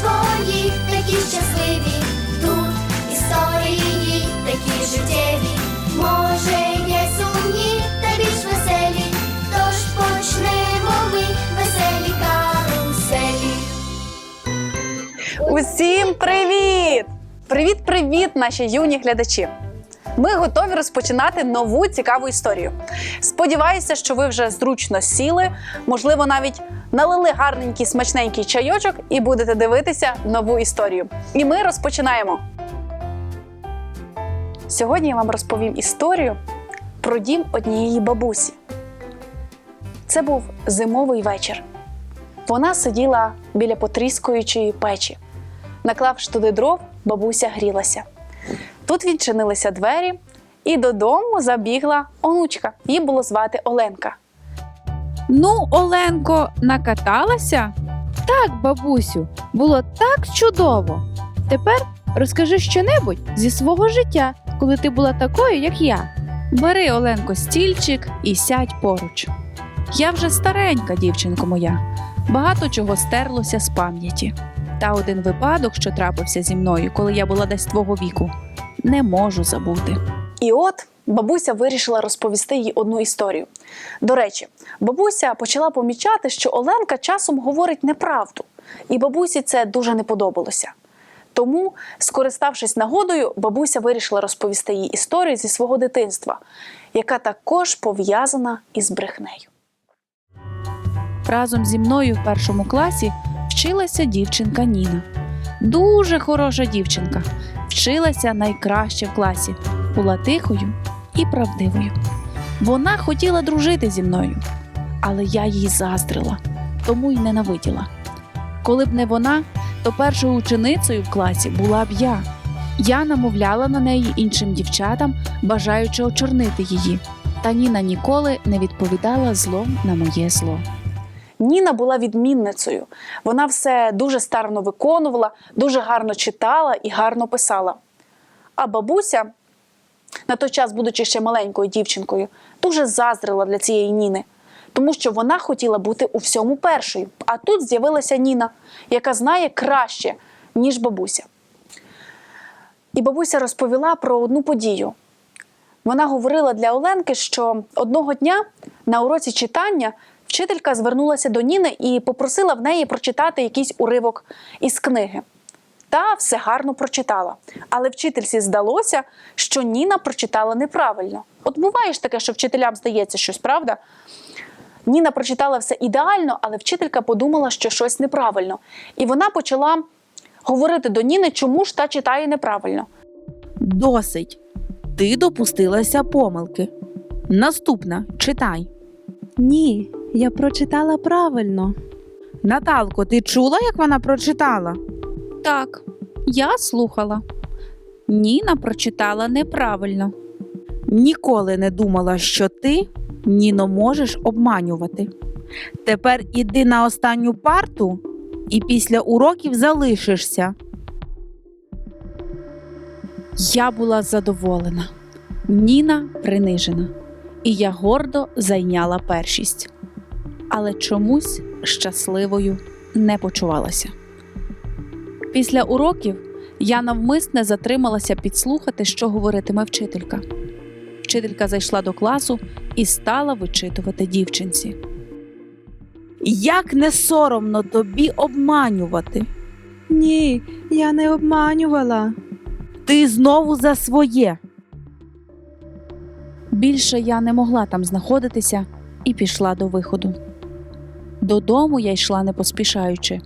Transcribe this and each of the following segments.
свої, такі щасливі. Тут історії такі життєві. Може, є сумні та більш веселі. Тож почнемо ми веселі каруселі. Усім привіт! Привіт, привіт, наші юні глядачі! Ми готові розпочинати нову цікаву історію. Сподіваюся, що ви вже зручно сіли, можливо, навіть налили гарненький смачненький чайочок і будете дивитися нову історію. І ми розпочинаємо. Сьогодні я вам розповім історію про дім однієї бабусі. Це був зимовий вечір. Вона сиділа біля потріскуючої печі. Наклавши туди дров, бабуся грілася. Тут відчинилися двері, і додому забігла онучка. Її було звати Оленка. Ну, Оленко, накаталася? Так, бабусю, було так чудово. Тепер розкажи щонебудь зі свого життя, коли ти була такою, як я. Бери, Оленко, стільчик і сядь поруч. Я вже старенька, дівчинко моя, багато чого стерлося з пам'яті. Та один випадок, що трапився зі мною, коли я була десь твого віку, не можу забути. І от бабуся вирішила розповісти їй одну історію. До речі, бабуся почала помічати, що Оленка часом говорить неправду, і бабусі це дуже не подобалося. Тому, скориставшись нагодою, бабуся вирішила розповісти їй історію зі свого дитинства, яка також пов'язана із брехнею. Разом зі мною в першому класі вчилася дівчинка Ніна. Дуже хороша дівчинка. Вчилася найкраще в класі, була тихою і правдивою. Вона хотіла дружити зі мною, але я їй заздрила, тому й ненавиділа. Коли б не вона, то першою ученицею в класі була б я. Я намовляла на неї іншим дівчатам, бажаючи очорнити її. Та Ніна ніколи не відповідала злом на моє зло. Ніна була відмінницею. Вона все дуже старно виконувала, дуже гарно читала і гарно писала. А бабуся, на той час, будучи ще маленькою дівчинкою, дуже заздрила для цієї Ніни, тому що вона хотіла бути у всьому першою. А тут з'явилася Ніна, яка знає краще, ніж бабуся. І бабуся розповіла про одну подію. Вона говорила для Оленки, що одного дня на уроці читання вчителька звернулася до Ніни і попросила в неї прочитати якийсь уривок із книги. Та все гарно прочитала. Але вчительці здалося, що Ніна прочитала неправильно. От буває ж таке, що вчителям здається щось, правда? Ніна прочитала все ідеально, але вчителька подумала, що щось неправильно. І вона почала говорити до Ніни, чому ж та читає неправильно. Досить. Ти допустилася помилки. Наступна читай. Ні, я прочитала правильно. Наталко, ти чула, як вона прочитала? Так, я слухала. Ніна прочитала неправильно. Ніколи не думала, що ти, Ніно, можеш обманювати. Тепер іди на останню парту і після уроків залишишся. Я була задоволена. Ніна принижена, і я гордо зайняла першість. Але чомусь щасливою не почувалася. Після уроків я навмисне затрималася підслухати, що говоритиме вчителька. Вчителька зайшла до класу і стала вичитувати дівчинці. Як не соромно тобі обманювати? Ні, я не обманювала. Ти знову за своє. Більше я не могла там знаходитися і пішла до виходу. Додому я йшла не поспішаючи.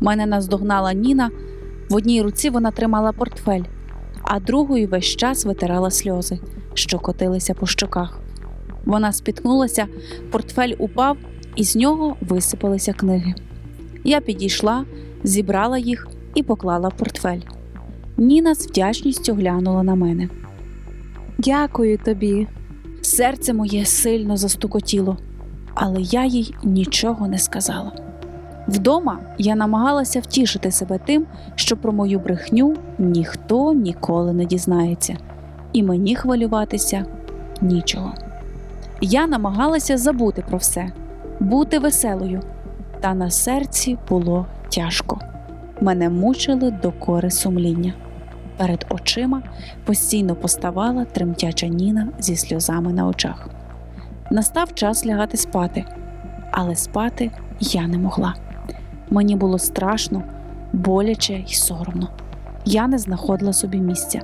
Мене наздогнала Ніна. В одній руці вона тримала портфель, а другою весь час витирала сльози, що котилися по щоках. Вона спіткнулася, портфель упав, і з нього висипалися книги. Я підійшла, зібрала їх і поклала в портфель. Ніна з вдячністю глянула на мене. Дякую тобі. Серце моє сильно застукотіло, але я їй нічого не сказала. Вдома я намагалася втішити себе тим, що про мою брехню ніхто ніколи не дізнається, і мені хвилюватися нічого. Я намагалася забути про все, бути веселою, та на серці було тяжко. мене мучили докори сумління. Перед очима постійно поставала тремтяча Ніна зі сльозами на очах. Настав час лягати спати, але спати я не могла. Мені було страшно, боляче й соромно. Я не знаходила собі місця.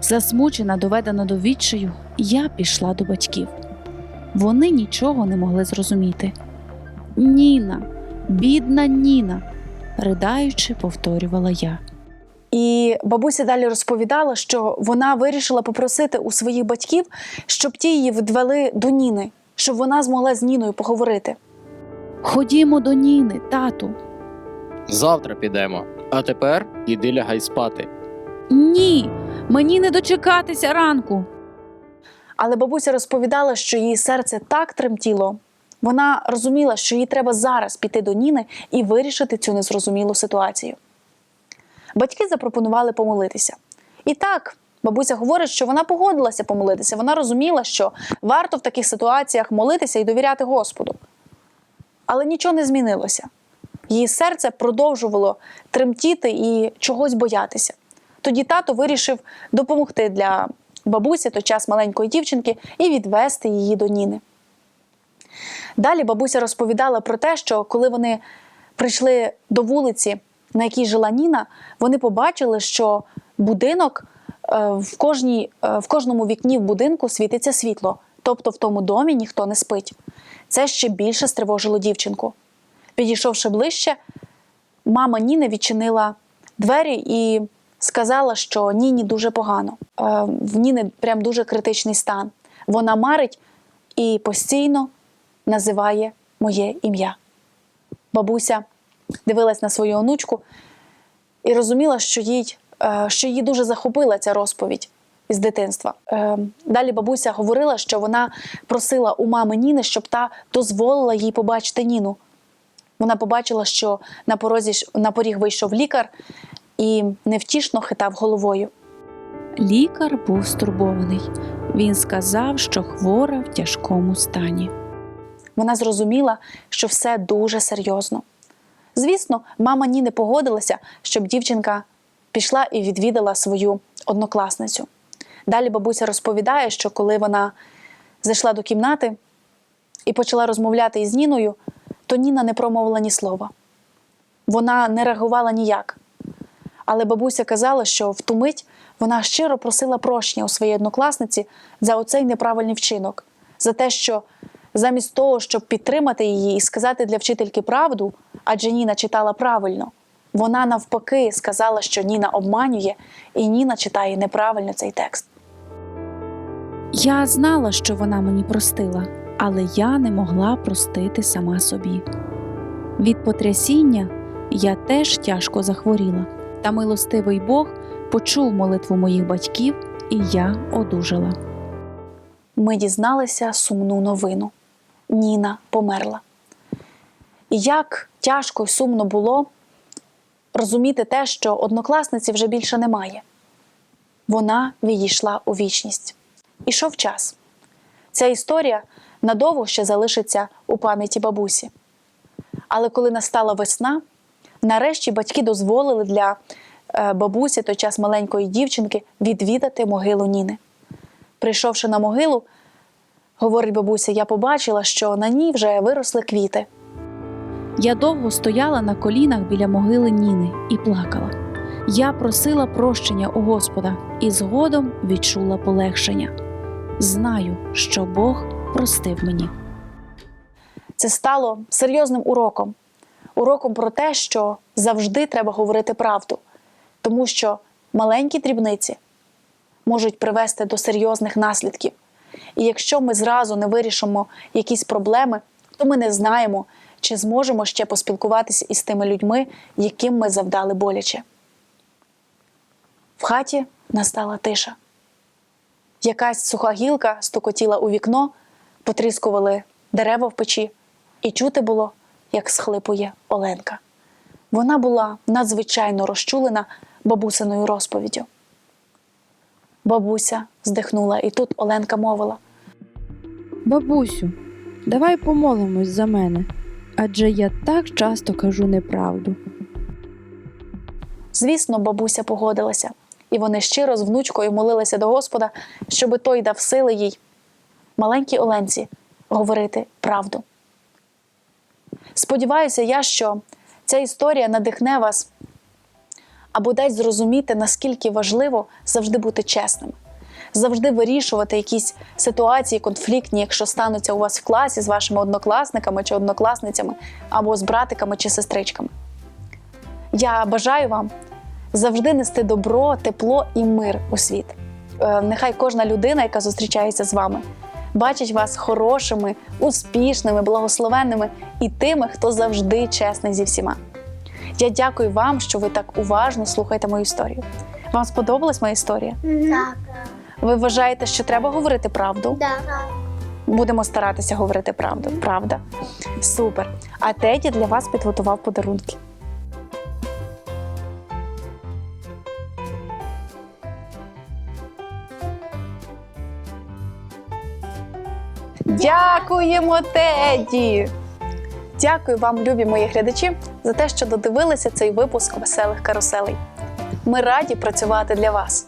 Засмучена, доведена до відчаю, я пішла до батьків. Вони нічого не могли зрозуміти. Ніна, бідна Ніна, придаючи, повторювала я. І бабуся далі розповідала, що вона вирішила попросити у своїх батьків, щоб ті її відвели до Ніни, щоб вона змогла з Ніною поговорити. Ходімо до Ніни, тату. Завтра підемо. А тепер іди лягай спати. Ні, мені не дочекатися ранку. Але бабуся розповідала, що її серце так тремтіло. Вона розуміла, що їй треба зараз піти до Ніни і вирішити цю незрозумілу ситуацію. Батьки запропонували помолитися. І так, бабуся говорить, що вона погодилася помолитися. Вона розуміла, що варто в таких ситуаціях молитися і довіряти Господу. Але нічого не змінилося. Її серце продовжувало тремтіти і чогось боятися. Тоді тато вирішив допомогти для бабусі, той час маленької дівчинки, і відвести її до Ніни. Далі бабуся розповідала про те, що коли вони прийшли до вулиці, на якій жила Ніна, вони побачили, що будинок е, в, кожній, е, в кожному вікні в будинку світиться світло, тобто в тому домі ніхто не спить. Це ще більше стривожило дівчинку. Підійшовши ближче, мама Ніни відчинила двері і сказала, що Ніні дуже погано. Е, В Ніни прям дуже критичний стан. Вона марить і постійно називає моє ім'я. Бабуся дивилась на свою онучку і розуміла, що їй, е, що її дуже захопила ця розповідь із дитинства. Е, Далі бабуся говорила, що вона просила у мами Ніни, щоб та дозволила їй побачити Ніну. Вона побачила, що на порозі на поріг вийшов лікар і невтішно хитав головою. Лікар був стурбований. Він сказав, що хвора в тяжкому стані. Вона зрозуміла, що все дуже серйозно. Звісно, мама Ніни погодилася, щоб дівчинка пішла і відвідала свою однокласницю. Далі бабуся розповідає, що коли вона зайшла до кімнати і почала розмовляти із Ніною, то Ніна не промовила ні слова. Вона не реагувала ніяк. Але бабуся казала, що в ту мить вона щиро просила прощення у своєї однокласниці за оцей неправильний вчинок, за те, що замість того, щоб підтримати її і сказати для вчительки правду, адже Ніна читала правильно, вона навпаки сказала, що Ніна обманює, і Ніна читає неправильно цей текст. Я знала, що вона мені простила, але я не могла простити сама собі. Від потрясіння я теж тяжко захворіла, та милостивий Бог почув молитву моїх батьків, і я одужала. Ми дізналися сумну новину. Ніна померла. І як тяжко й сумно було розуміти те, що однокласниці вже більше немає. Вона відійшла у вічність. Ішов час. Ця історія надовго ще залишиться у пам'яті бабусі. Але коли настала весна, нарешті батьки дозволили для е, бабусі, той час маленької дівчинки, відвідати могилу Ніни. Прийшовши на могилу, говорить бабуся, я побачила, що на ній вже виросли квіти. Я довго стояла на колінах біля могили Ніни і плакала. Я просила прощення у Господа і згодом відчула полегшення. Знаю, що Бог простив мені. Це стало серйозним уроком. Уроком про те, що завжди треба говорити правду, тому що маленькі дрібниці можуть привести до серйозних наслідків. І якщо ми зразу не вирішимо якісь проблеми, то ми не знаємо, чи зможемо ще поспілкуватися із тими людьми, яким ми завдали боляче. В хаті настала тиша. Якась суха гілка стукотіла у вікно, потріскували дерева в печі, і чути було, як схлипує Оленка. Вона була надзвичайно розчулена бабусиною розповіддю. Бабуся здихнула, і тут Оленка мовила: Бабусю, давай помолимось за мене, адже я так часто кажу неправду. Звісно, бабуся погодилася, і вони щиро з внучкою молилися до Господа, щоби той дав сили їй, маленькій Оленці, говорити правду. Сподіваюся, я, що ця історія надихне вас або дасть зрозуміти, наскільки важливо завжди бути чесним, завжди вирішувати якісь ситуації конфліктні, якщо стануться у вас в класі з вашими однокласниками чи однокласницями, або з братиками чи сестричками. Я бажаю вам завжди нести добро, тепло і мир у світ. Е, Нехай кожна людина, яка зустрічається з вами, бачить вас хорошими, успішними, благословенними і тими, хто завжди чесний зі всіма. Я дякую вам, що ви так уважно слухаєте мою історію. Вам сподобалась моя історія? Так. Ви вважаєте, що треба говорити правду? Так. Будемо старатися говорити правду. Правда? Супер. А Теді для вас підготував подарунки. Дякуємо, Теді! Дякую вам, любі мої глядачі, за те, що додивилися цей випуск веселих каруселей. Ми раді працювати для вас.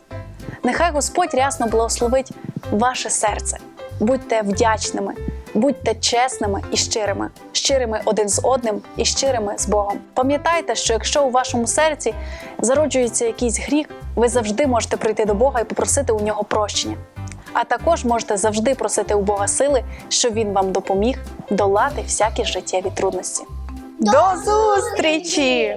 Нехай Господь рясно благословить ваше серце. Будьте вдячними, будьте чесними і щирими, щирими один з одним і щирими з Богом. Пам'ятайте, що якщо у вашому серці зароджується якийсь гріх, ви завжди можете прийти до Бога і попросити у нього прощення. А також можете завжди просити у Бога сили, щоб він вам допоміг долати всякі життєві трудності. До зустрічі!